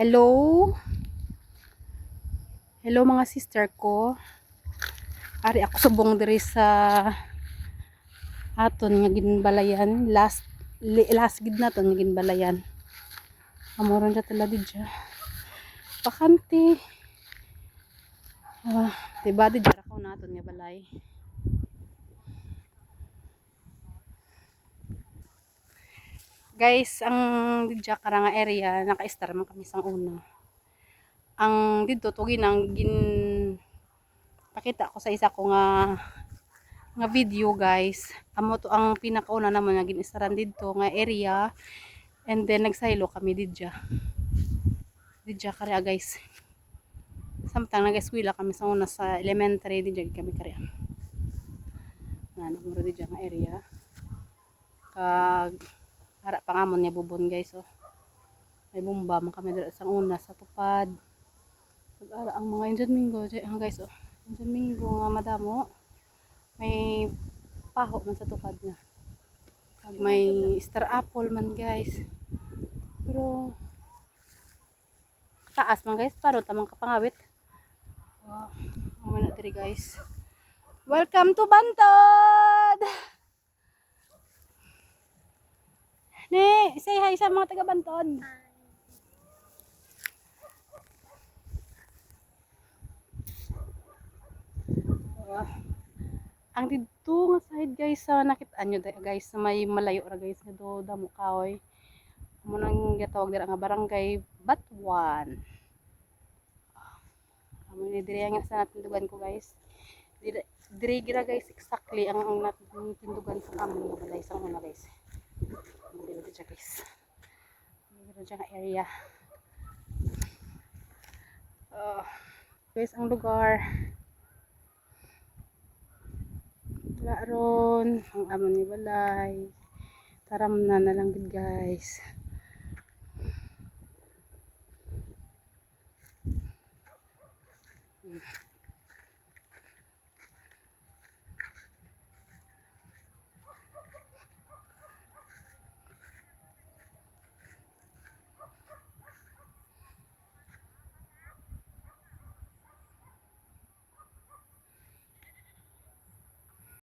Hello? Hello mga sister ko. Ari ako subong diri sa aton nga ginbalayan. Last last gid naton nga ginbalayan. Amoron ja tala didya. Bakante. Ah, diba di dira ko naton nga balay. Guys, ang didya karanga area naka-star man kami sang una. Ang didto to ginang gin pakita ko sa isa ko nga nga video guys. Amo to ang pinakauna naman nga gin-staran didto nga area and then nagsaylo kami didya. Didya kaya guys. Samtang nag-eskwela kami sa una sa elementary didya kami kaya. Nga namuro didya nga area. Kag Ara pangamon niya bubon guys oh. May bomba man kami dira sa una sa tupad. Pag ara ang mga Indian Mingo, di- ah, guys oh. Indian Mingo nga madamo. May paho man sa tupad. Pag may star apple man guys. Pero taas man guys, paro tamang kapangawit. Wow. Ang na diri guys. Welcome to Bantod! Hi sa mga taga Bantod. Ah, ang dito nga side guys sa nakita nyo guys sa may malayo ra guys nga do damo kahoy mo nang gatawag dira nga barangay Batuan. Amo ni dire nga sa natindugan ko guys. Dire dire gira guys exactly ang ang natindugan sa amin nga balay sa una guys. Dito guys dito nga area. Ah, guys ang lugar. Wala ron ang amon ni balay. Taram na na lang gid guys. Hmm.